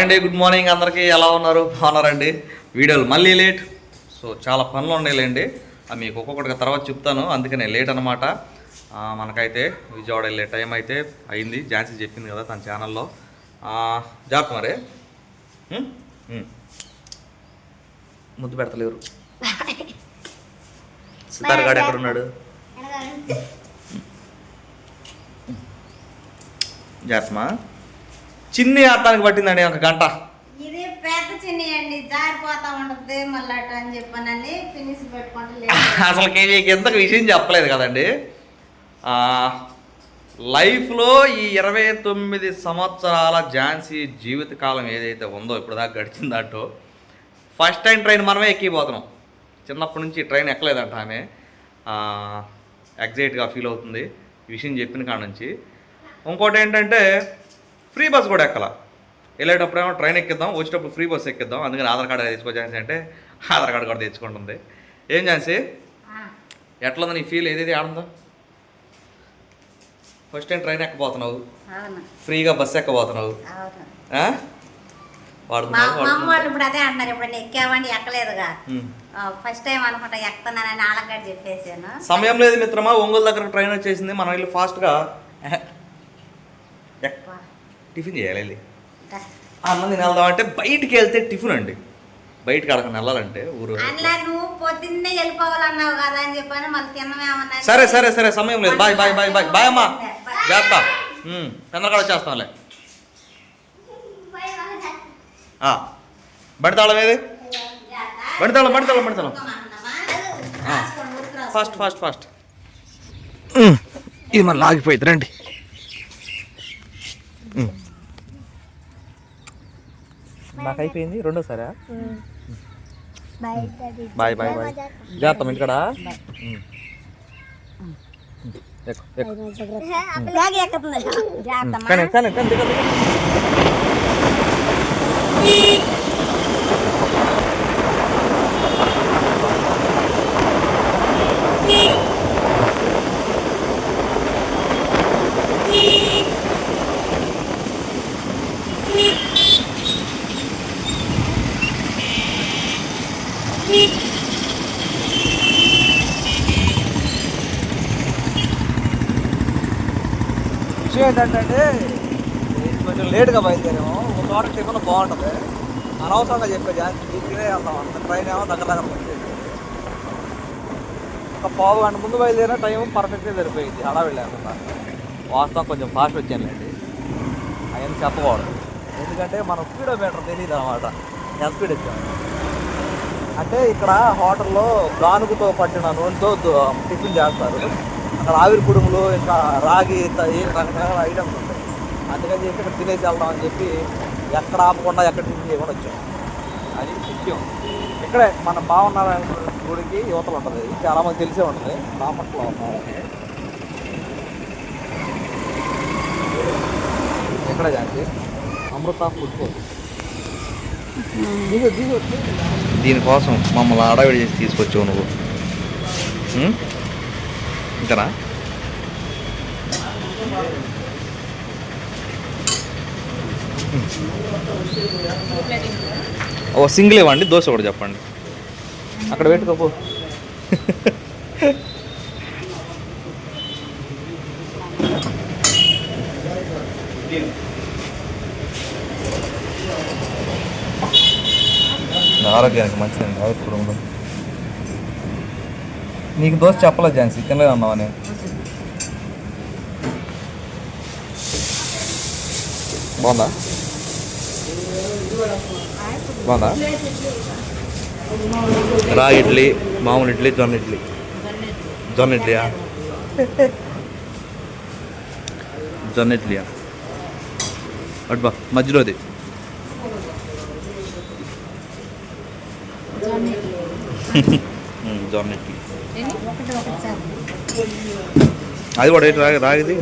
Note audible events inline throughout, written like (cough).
Hi అండి good morning. అందరికీ ఎలా ఉన్నారు? బాగున్నారండి? వీడియోలు మళ్ళీ లేట్. సో చాలా పనులు ఉండేలేండి మీకు ఒక్కొక్కటిగా తర్వాత చెప్తాను. అందుకనే లేట్ అనమాట మనకైతే విజయవాడ వెళ్ళే టైం అయితే అయింది. ఝాన్సీ చెప్పింది కదా తన ఛానల్లో. జాగ్రత్త మరి. ముద్దు పెడతలేరు. సితార్ గాడు ఎక్కడ ఉన్నాడు జాగ్రత్తమా? చిన్ని ఆడటానికి పట్టిందండి ఒక గంట. ఇది పెద్ద చిన్ని అండి జారిపోతా మళ్ళీ అటు అని చెప్పానని ఫినిష్ పెట్టుకుంటే (laughs) అసలు కేజీకి ఎంతకు విషయం చెప్పలేదు కదండి. లైఫ్లో ఈ ఇరవై తొమ్మిది సంవత్సరాల ఝాన్సీ జీవితకాలం ఏదైతే ఉందో ఇప్పుడు దాకా దాంట్లో ఫస్ట్ టైం ట్రైన్ మనమే ఎక్కిపోతున్నాం. చిన్నప్పటి నుంచి ట్రైన్ ఎక్కలేదంట ఆమె. ఎగ్జైట్గా ఫీల్ అవుతుంది ఈ విషయం చెప్పిన కాడ నుంచి. ఇంకోటి ఏంటంటే ఫ్రీ బస్ కూడా ఎక్కల. వెళ్ళేటప్పుడు ఏమో ట్రైన్ ఎక్కిద్దాం వచ్చేటప్పుడు ఫ్రీ బస్ ఎక్కిద్దాం. అందుకని ఆధార్ కార్డు తెచ్చుకో ఝాన్సీ అంటే ఆధార్ కార్డు కూడా తెచ్చుకుంటుంది. ఏం ఝాన్సీ? ఆ, ఎట్లుంది నీ ఫీల్? ఏదేది ఆడందో? ఫస్ట్ టైం ట్రైన్ ఎక్కబోతున్నావు. ఫ్రీగా బస్సు ఎక్కబోతున్నావు. వాళ్ళు ఇప్పుడు అదే అంటున్నారు ఇప్పుడు నేను ఎక్కామండి ఎక్కలేదుగా. ఉమ్. ఫస్ట్ టైం అనుకుంటా ఎక్కుతున్నానని ఆలగడ్డ చెప్పేసాను సమయం లేదు మిత్రమా ఒంగోలు దగ్గర ట్రైన్ వచ్చేసింది మనం వెళ్ళి ఫాస్ట్గా టిఫిన్ చేయాలి. అన్నం తిని వెళ్దాం అంటే బయటికి వెళ్తే టిఫిన్ అండి. బయటికి అడగని వెళ్ళాలంటే ఊరు అందులో నువ్వు పొద్దున్నే వెళ్ళిపోవాలన్నావు కదా అని చెప్పాను మళ్ళీ తిన్నమేమన్నా సరే సరే సరే సమయం లేదు. Bye bye bye bye. Bye అమ్మా. జాగ్రత్త. తొందరగా వచ్చేస్తాంలే. బడితాళం ఏది? బడితాళం బడితాళం బడితాళం. Fast fast fast. ఇది మళ్ళీ ఆగిపోయింది రండి. నాకు అయిపోయింది రెండోసారా? Bye bye bye. జాగ్రత్త ఇంటికాడ కానీ ఏంటంటే కొంచెం లేట్గా బయలుదేరాము. ఒక చోట టిఫిన్ బాగుంటుంది. అనవసరంగా చెప్పే జాన్సీ తినే వెళ్తాం. అంత ట్రైన్ ఏమో దగ్గర దగ్గర ఒక పావు గంట ముందు బయలుదేరిన టైం పర్ఫెక్ట్గా సరిపోయింది. అలా వెళ్ళాను వాస్తవం కొంచెం ఫాస్ట్ వచ్చానులేండి. అవన్నీ చెప్పకూడదు. ఎందుకంటే మన స్పీడోమీటర్ తెలియదు అనమాట ఎంత స్పీడ్ వచ్చాము అంటే ఇక్కడ హోటల్లో గానుగుతో పట్టిన నూనెతో టిఫిన్ చేస్తారు. అక్కడ ఆవిరి కుడుములు ఇంకా రాగి రకరకాల ఐటమ్స్ ఉంటాయి. అందుకని చెప్పి ఇక్కడ తినేసి వెళ్దాం అని చెప్పి ఎక్కడ ఆపకుండా ఎక్కడ టిఫిన్ చేయకుండా వచ్చాం. అది ముఖ్యం. ఇక్కడే మన భావనారాయణ గుడికి యువతలు ఉంటుంది. చాలా మంది తెలిసే ఉంటుంది. బాపట్ల. ఎక్కడ జాంతి? అమృత ఫుడ్ కోర్ట్. దీనికోసం మమ్మల్ని అడవిడి చేసి తీసుకొచ్చావు నువ్వు? ఇంతనా ఓ సింగిల్ ఇవ్వండి దోశ ఒకటి చెప్పండి. అక్కడ పెట్టుకోపు ఆరోగ్యానికి మంచిదండి ఆవిరి కుటుంబం నీకు దోశ చెప్పలేదు ఝాన్సీ తినలేదు అన్నావు నేను? బాగుందా? బాగుందా? రా ఇడ్లీ మామూలు ఇడ్లీ జొన్న ఇడ్లీ. జొన్న ఇడ్లీయా? జొన్న ఇడ్లీయా? అటు బా మధ్యలోది. జొన్న ఇడ్లీ. సార్ అది కూడా ఏంటి రాగి రాగిది?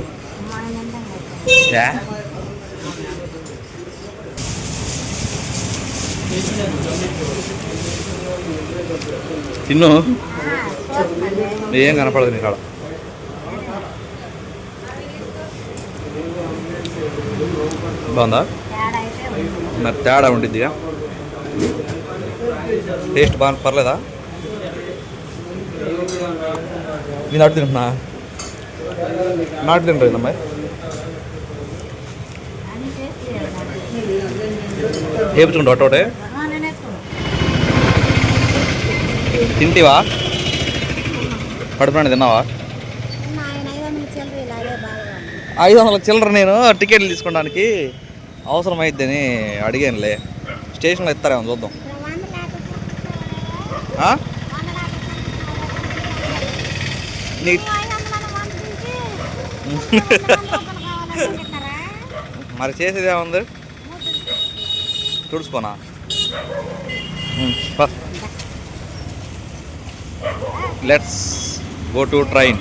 తిన్ను. ఏం కనపడదు నీ కాడ. బాగుందా. మరి తేడా ఉండిద్దిగా. టేస్ట్ బాగా పర్లేదా? నేను నాటు తింటున్నా? నాటు తింటారు అమ్మాయి అని టేస్ట్ చేయాలి వేపుచుకుంటా తింటివా? కడుపున తిన్నావా? ఐదు వందల చిల్లర నేను టికెట్లు తీసుకోవడానికి అవసరం అయిద్దని అడిగానులే. స్టేషన్లో ఇస్తారేమో చూద్దాం వంద లేకపోతే ఆ? వంద లేకపోతే నీ ఐదు వందల వంద తీసి కావాలంటే ఇస్తారా మరి చేసేది ఏముంది? తుడుచుకోనా? లెట్స్ గో టు ట్రైన్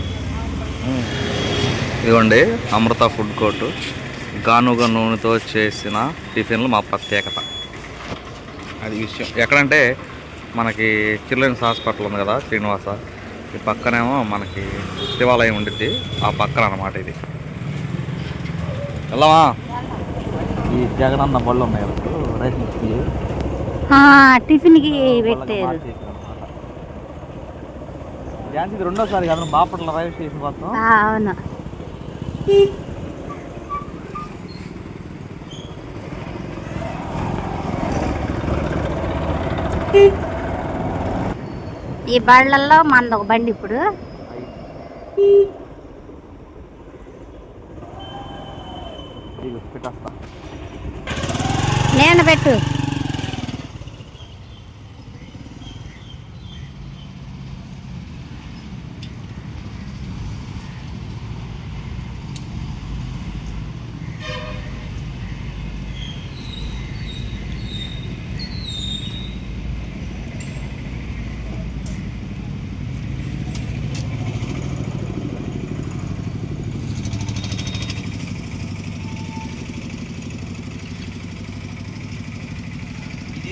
ఇదిగోండి అమృత ఫుడ్ కోర్టు. గానుగ నూనెతో చేసిన టిఫిన్లు మా ప్రత్యేకత. అది విషయం. ఎక్కడంటే మనకి చిల్డ్రన్స్ హాస్పిటల్ ఉంది కదా శ్రీనివాస. ఈ పక్కనేమో మనకి శివాలయం ఉండిద్ది. ఆ పక్కన అన్నమాట ఇది. వెళ్ళమా ఈ జగనన్న బళ్ళు ఉన్నాయి టిఫిన్కి పెట్టారు. ఝాన్సీ ఇది రెండోసారి కదా బాపట్ల రైల్వే స్టేషన్ మొత్తం అవును. ఈ బళ్ళల్లో మనది ఒక బండి ఇప్పుడు. నేను పెట్టు.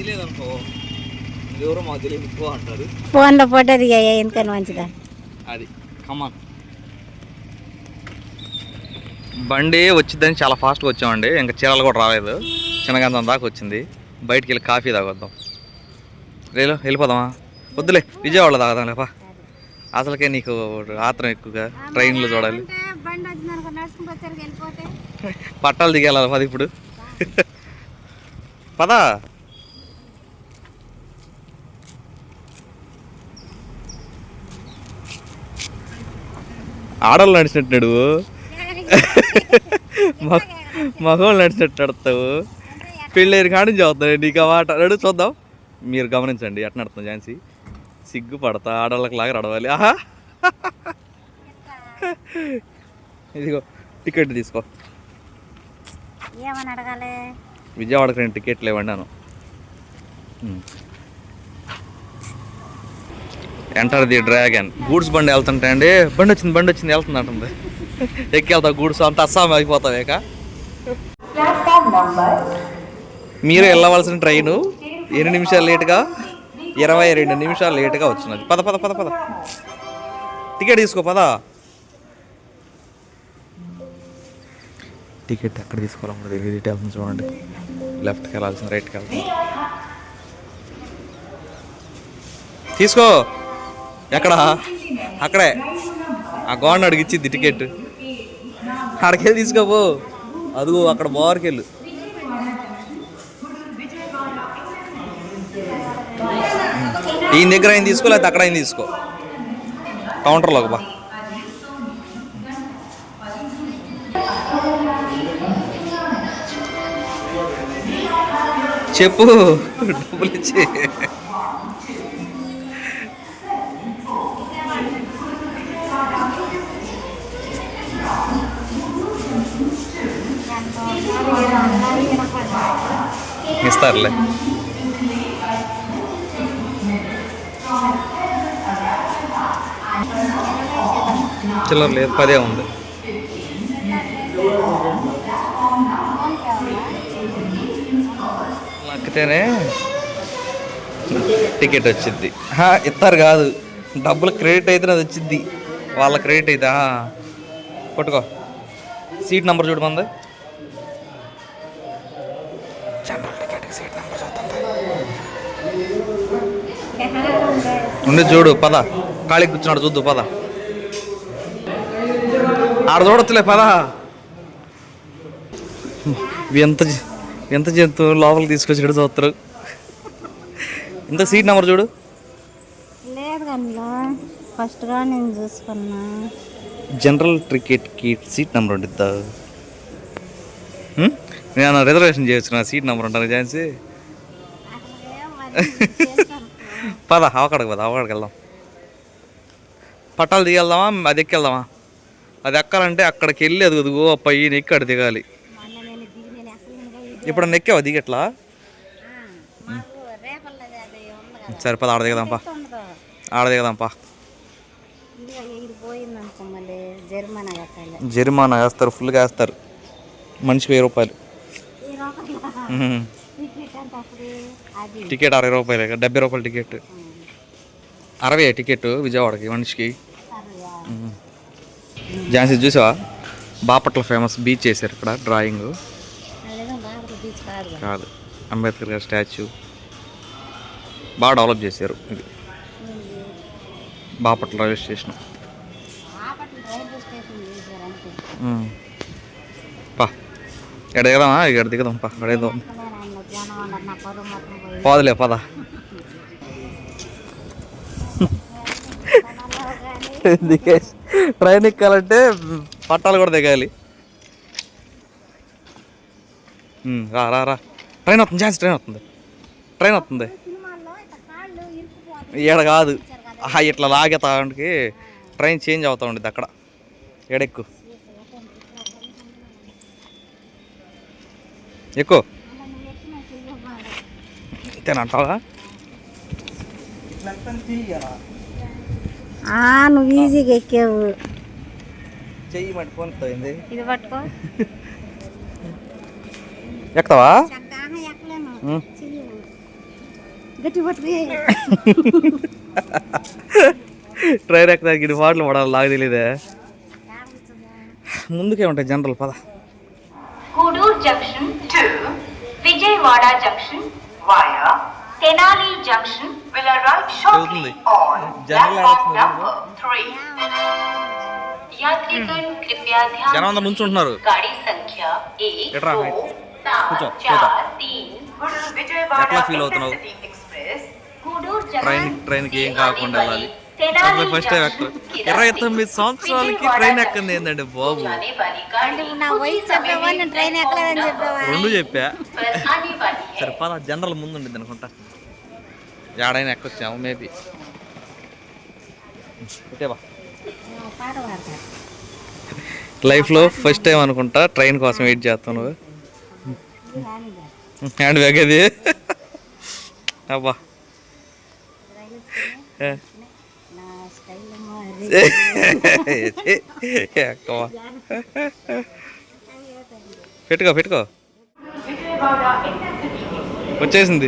ఇది లేదనుకో ఇది ఎవరో మాకు తెలియదు ఎక్కువ అంటారు. ఫోన్లో ఫోటో దిగాయా ఎందుకని మంచిదా? అది కమాన్ బండి వచ్చిందని చాలా ఫాస్ట్గా వచ్చామండి ఇంకా చీరలు కూడా రాలేదు. చిన్నగంధం దాకా వచ్చింది. బయటికి వెళ్ళి కాఫీ తాగొద్దాం. రేలో వెళ్ళిపోదామా? వద్దులే విజయవాడలో తాగదాం లేపా అసలుకే నీకు ఆత్రం ఎక్కువగా ట్రైన్లో చూడాలి. పట్టాలు దిగేయాలి పది ఇప్పుడు. పదా. ఆడవాళ్ళు నడిచినట్టు నడువు (laughs) మగ- మగవాళ్ళు నడిచినట్టు నడుస్తావు పెళ్ళేరు కాడి నుంచి అవుతాయి నీకు మాట. నడు చూద్దాం. మీరు గమనించండి ఎట్లా నడుతుంది ఝాన్సీ? సిగ్గు పడతా ఆడవాళ్ళకి లాగా నడవాలి. ఆహా. (laughs) ఇదిగో టికెట్ తీసుకో. విజయవాడకి రెండు టికెట్లు ఇవ్వండి Anu enter the dragon goods బండి వెళ్తుంటా అండి బండి వచ్చింది బండి వచ్చింది వెళ్తుంది అంటుంది ఎక్కి వెళ్తావు గూడ్స్ అంత అస్సాం అయిపోతావు ఇక. మీరు వెళ్ళవలసిన ట్రైను. ఎన్ని నిమిషాలు లేటుగా? ఇరవై రెండు నిమిషాలు లేటుగా వచ్చినది. పద పద పద పద. టికెట్ తీసుకో పద. టికెట్ ఎక్కడ తీసుకోవాలో తెలియదు. ఇటు వెళ్తుంది చూడండి. లెఫ్ట్కి వెళ్ళాల్సింది రైట్కి వెళ్తుంది తీసుకో. ఎక్కడ? అక్కడే. ఆ గోడ అడిగిచ్చింది టికెట్ అక్కడికెళ్ళి తీసుకోపో. అదిగో అక్కడ బోర్కెళ్ళు. ఈయన దగ్గర ఆయన తీసుకో లేకపోతే అక్కడ ఆయన తీసుకో? కౌంటర్లోకి బా చెప్పు. డబ్బులు ఇచ్చి. చేస్తారులే. చిల్లర లేదు పదే ఉంది. నక్కితేనే టికెట్ వచ్చింది ఇస్తారు కాదు. డబ్బులు క్రెడిట్ అయితే అది వచ్చింది వాళ్ళ క్రెడిట్ అయితే కొట్టుకో. పట్టుకో సీట్ నెంబర్ చూడమంది ఉండి చూడు పద. ఖాళీ కూర్చున్నాడు చూద్దు పద. ఆడ చూడొచ్చులే పద. ఎంత ఎంత జంతువు లోపలికి తీసుకొచ్చి ఇక్కడ చూస్తారు ఇంత సీట్ నెంబర్ చూడు. లేదు కన్నా ఫస్ట్గా నేను చూసుకున్నా. జనరల్ టికెట్కి సీట్ నెంబర్ హ్మ్? నేను రిజర్వేషన్ చేయొచ్చు నా సీట్ నెంబర్ ఉంటాను ఛాన్సీ పద అవకాడకు పద అవకాడకి వెళ్దాం. పట్టాలు దిగెళ్దామా అది ఎక్కి వెళ్దామా అది ఎక్కాలంటే అక్కడికి వెళ్ళి అది అదిగో పైన అక్కడ దిగాలి. ఇప్పుడు నెక్కావా దిగట్లా? సరే పద ఆడ దిగదాంపా ఆడ దిగదాంపా జరిమానా వేస్తారు ఫుల్గా వేస్తారు. మనిషికి వెయ్యి రూపాయలు. టికెట్ అరవై రూపాయలు డెబ్బై రూపాయల టికెట్. అరవై టికెట్ విజయవాడకి మనిషికి. ఝాన్సీ చూసావా? బాపట్ల ఫేమస్ బీచ్ వేసారు ఇక్కడ డ్రాయింగ్. కాదు అంబేద్కర్ గారి స్టాచ్యూ. బాగా డెవలప్ చేశారు ఇది. Bapatla railway station. పా. ఇక్కడ దిగదామా? ఇక్కడ దిగదాం పా. దిగదాం పోదులే పద. దిగేసి ట్రైన్ ఎక్కాలంటే పట్టాలు కూడా దిగాలి. రా రా రా. ట్రైన్ వస్తుంది ఛాన్స్ ట్రైన్ వస్తుంది. ట్రైన్ వస్తుంది. ఈడ కాదు. ఆహా ఇట్లా లాగేతానికి ట్రైన్ చేంజ్ అవుతా ఉండేది అక్కడ. ఎడెక్కు ఎక్కువ అంతేనంటావా ఆ, నువ్వు ఈజీగా ఎక్కావు. చెయ్యి మట్టి ఫోన్ పోయింది ఇది పట్టుకో. ఎక్కుతావా? ట్రైన్ ఎక్కడానికి ఇన్ని పాటలు పడాలి నాకు తెలియదే ముందుకే ఉంటాయి జనరల్ పద. to Vijayawada Junction via Tenali Junction will arrive shortly on platform number యాత్రికన్ కృపయా గాడి సంఖ్య 1 2 కూర్చో కూర్చో ఎట్లా ఫీల్ అవుతున్నావు ట్రైన్ ట్రైన్కి ఏం కాకుండా వెళ్ళాలి ఫస్ట్ టైం ఎక్కడ ఇరవై తొమ్మిది సంవత్సరాలకి ట్రైన్ ఎక్కింది ఏంటండి బాబు? రెండు చెప్పా. సరే పద జనరల్ ముందు ఉండింది అనుకుంటా. ఏడైనా ఎక్కొచ్చాము మేబీ ఇటేవా లైఫ్లో ఫస్ట్ టైం అనుకుంటా ట్రైన్ కోసం వెయిట్ చేస్తాను హ్యాండ్ బ్యాగ్ అది. అబ్బా. పెట్టుకో పెట్టుకో. వచ్చేసింది.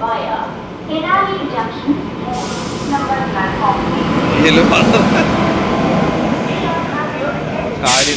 ఖాళీ